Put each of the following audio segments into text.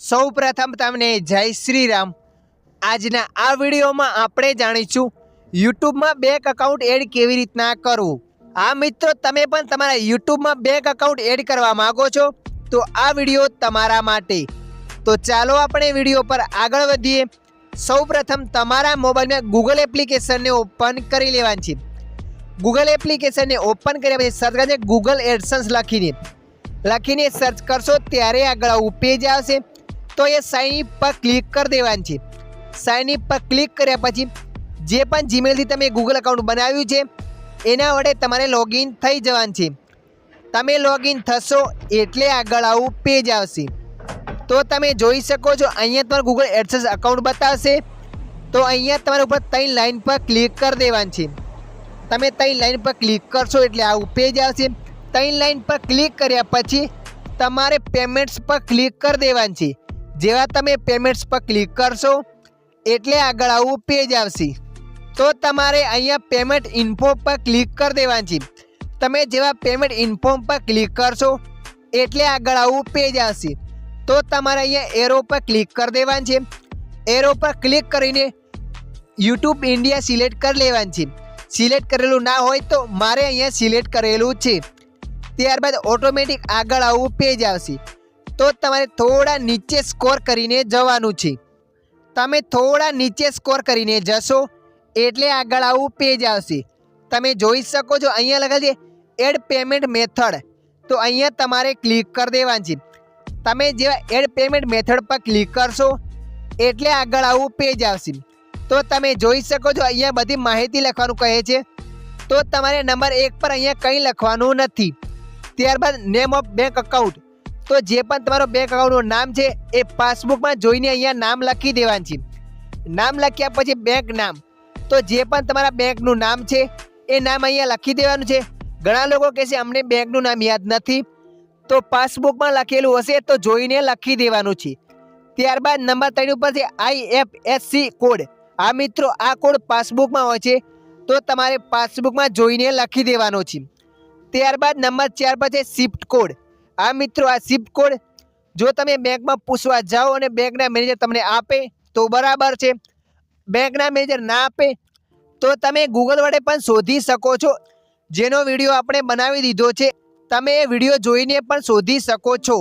સૌ પ્રથમ તમને જય શ્રી રામ આજના આ વિડીયોમાં આપણે જાણીશું યુટ્યુબમાં બેંક અકાઉન્ટ એડ કેવી રીતના કરવું. આ મિત્રો, તમે પણ તમારા યુટ્યુબમાં બેંક અકાઉન્ટ એડ કરવા માંગો છો, તો આ વીડિયો તમારા માટે. તો ચાલો આપણે વીડિયો પર આગળ વધીએ. સૌ પ્રથમ તમારા મોબાઈલમાં ગૂગલ એપ્લિકેશનને ઓપન કરી લેવાની છે. ગૂગલ એપ્લિકેશનને ઓપન કર્યા પછી સર્ચ કરશે ગૂગલ એડસન્સ લખીને. લખીને સર્ચ કરશો, ત્યારે આગળ આવું પેજ આવશે. તો એ સાઇન ઇપ પર ક્લિક કરી દેવાની છે. સાઇન ઇપ પર ક્લિક કર્યા પછી જે પણ જીમેલથી તમે ગૂગલ અકાઉન્ટ બનાવ્યું છે, એના વડે તમારે લોગિન થઈ જવાનું છે. તમે લોગિન થશો એટલે આગળ આવું પેજ આવશે. તો તમે જોઈ શકો છો, અહીંયા તમારું ગૂગલ એડસેસ અકાઉન્ટ બતાવશે. તો અહીંયા તમારે ઉપર ત્રણ લાઇન પર ક્લિક કરી દેવાનું છે. તમે ત્રણ લાઇન પર ક્લિક કરશો એટલે આવું પેજ આવશે. ત્રણ લાઇન પર ક્લિક કર્યા પછી તમારે પેમેન્ટ્સ પર ક્લિક કરી દેવાનું છે. જેવા તમે પેમેન્ટ્સ પર ક્લિક કરશો, એટલે આગળ આવું પેજ આવશે. તો તમારે અહીંયા પેમેન્ટ ઇન્ફો પર ક્લિક કરી દેવાની છે. તમે જેવા પેમેન્ટ ઇન્ફો પર ક્લિક કરશો, એટલે આગળ આવું પેજ આવશે. તો તમારે અહીંયા એરો પર ક્લિક કરી દેવાની છે. એરો પર ક્લિક કરીને યુટ્યુબ ઇન્ડિયા સિલેક્ટ કરી લેવાનું છે. સિલેક્ટ કરેલું ના હોય તો મારે અહીંયા સિલેક્ટ કરેલું છે. ત્યારબાદ ઓટોમેટિક આગળ આવું પેજ આવશે. તો તમારે થોડા નીચે સ્કોર કરીને જવાનું છે. તમે થોડા નીચે સ્કોર કરીને જશો, એટલે આગળ આવું પેજ આવશે. તમે જોઈ શકો છો, અહીંયા લખેલ છે એડ પેમેન્ટ મેથડ તો અહીંયા તમારે ક્લિક કરી દેવાનું છે. તમે જેવા એડ પેમેન્ટ મેથડ પર ક્લિક કરશો, એટલે આગળ આવું પેજ આવશે. તો તમે જોઈ શકો છો, અહીંયા બધી માહિતી લખવાનું કહે છે. તો તમારે નંબર એક પર અહીંયા કંઈ લખવાનું નથી. ત્યારબાદ નેમ ઓફ બેંક અકાઉન્ટ તો જે પણ તમારો બેંક અકાઉન્ટનું નામ છે, એ પાસબુકમાં જોઈને અહીંયા નામ લખી દેવાનું છે. નામ લખ્યા પછી બેંક નામ. તો જે પણ તમારા બેંકનું નામ છે, એ નામ અહીંયા લખી દેવાનું છે. ઘણા લોકો કહે છે, અમને બેંકનું નામ યાદ નથી. તો પાસબુકમાં લખેલું હશે, તો જોઈને લખી દેવાનું છે. ત્યારબાદ નંબર ત્રણ ઉપર છે આઈએફએસસી કોડ આ મિત્રો, આ કોડ પાસબુકમાં હોય છે, તો તમારે પાસબુકમાં જોઈને લખી દેવાનો છે. ત્યારબાદ નંબર ચાર પર છે શિફ્ટ કોડ આ મિત્રો, આ શિફ્ટ કોડ જો તમે બેંકમાં પૂછવા જાઓ અને બેંકના મેનેજર તમને આપે, તો બરાબર છે. બેંકના મેનેજર ના આપે, તો તમે ગૂગલ વડે પણ શોધી શકો છો. જેનો વીડિયો આપણે બનાવી દીધો છે, તમે એ વીડિયો જોઈને પણ શોધી શકો છો.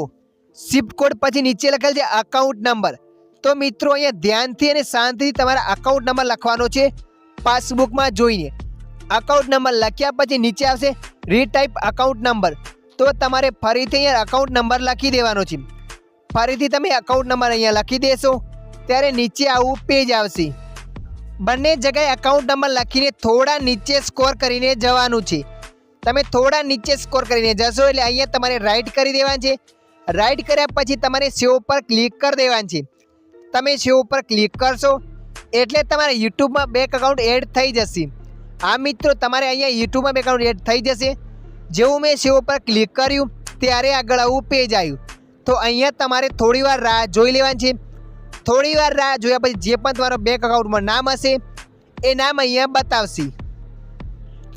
શિફ્ટ કોડ પછી નીચે લખેલ છે અકાઉન્ટ નંબર તો મિત્રો, અહીંયા ધ્યાનથી અને શાંતિથી તમારા અકાઉન્ટ નંબર લખવાનો છે. પાસબુકમાં જોઈને. અકાઉન્ટ નંબર લખ્યા પછી નીચે આવશે રીટાઈપ અકાઉન્ટ નંબર તો તમારે ફરીથી અહીંયા અકાઉન્ટ નંબર લખી દેવાનો છે. ફરીથી તમે અકાઉન્ટ નંબર અહીંયા લખી દેશો, ત્યારે નીચે આવું પેજ આવશે. બંને જગ્યાએ અકાઉન્ટ નંબર લખીને થોડા નીચે સ્કોર કરીને જવાનું છે. તમે થોડા નીચે સ્કોર કરીને જશો એટલે અહીંયા તમારે રાઇટ કરી દેવાનું છે. રાઇટ કર્યા પછી તમારે સેવ પર ક્લિક કરી દેવાનું છે. તમે સેવ પર ક્લિક કરશો, એટલે તમારા યુટ્યુબમાં બેંક અકાઉન્ટ એડ થઈ જશે. આ મિત્રો, તમારે અહીંયા યુટ્યુબમાં બેંક અકાઉન્ટ એડ થઈ જશે. જેવું મેં સેવ પર ક્લિક કર્યું, ત્યારે આગળ આવું પેજ આવ્યું. તો અહીંયા તમારે થોડી વાર રાહ જોઈ લેવાની છે. થોડી વાર રાહ જોયા પછી જે પણ તમારો બેંક અકાઉન્ટમાં નામ હશે, એ નામ અહીંયા બતાવશે.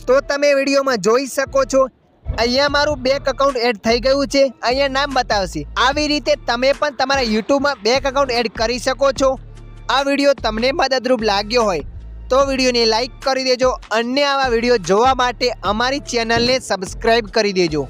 તો તમે વિડીયોમાં જોઈ શકો છો, અહીંયા મારું બેંક અકાઉન્ટ એડ થઈ ગયું છે, અહીંયા નામ બતાવશે. આવી રીતે તમે પણ તમારા યુટ્યુબમાં બેંક અકાઉન્ટ એડ કરી શકો છો. આ વીડિયો તમને મદદરૂપ લાગ્યો હોય તો વિડીયોને લાઈક કરી દેજો અન્ય આવા વીડિયો જોવા માટે અમારી ચેનલને સબસ્ક્રાઈબ કરી દેજો.